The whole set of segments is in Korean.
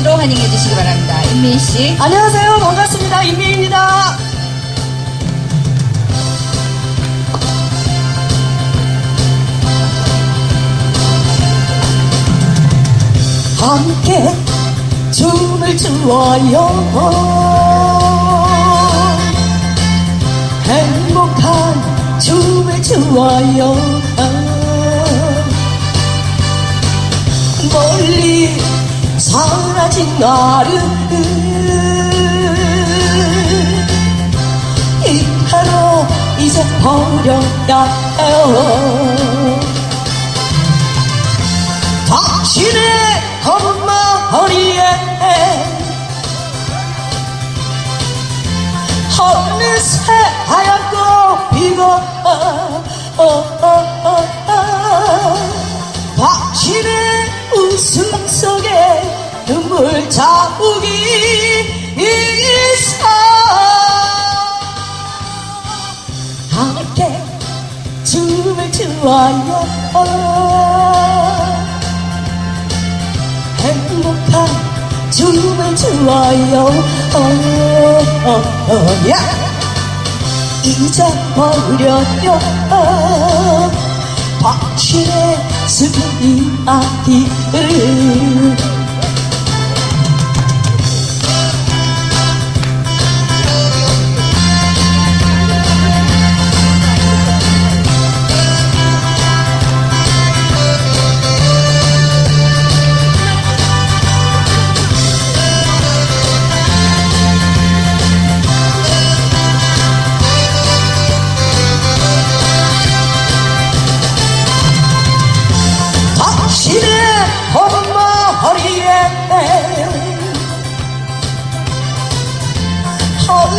박수로 환영해 주시기 바랍니다. 임민 씨. 안녕하세요. 반갑습니다. 임미입니다. 함께 춤을 추어요. 행복한 춤을 추어요. 멀리 사라진 나를 이대로 잊어버려야 해요? 당신의 검은 머리에 어느새 하얀 꽃피고 당신의 웃음 속에 자국이 있어. 함께 춤을 추어요. 행복한 춤을 추어요. 야! 잊어버려요. 당신의 슬픈 이야기를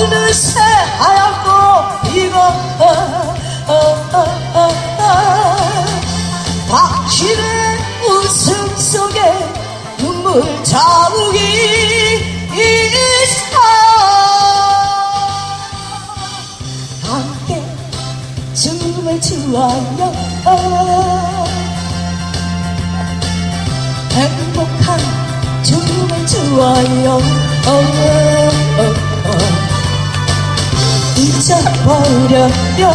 어느새 하얗고 피고 당신의 웃음 속에 눈물 자국이 있어. 함께 춤을 추어요 행복한 춤을 추어요 어, 어, 어버려요.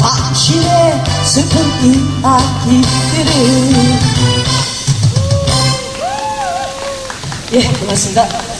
당신의 슬픈 이야기들을. 예 고맙습니다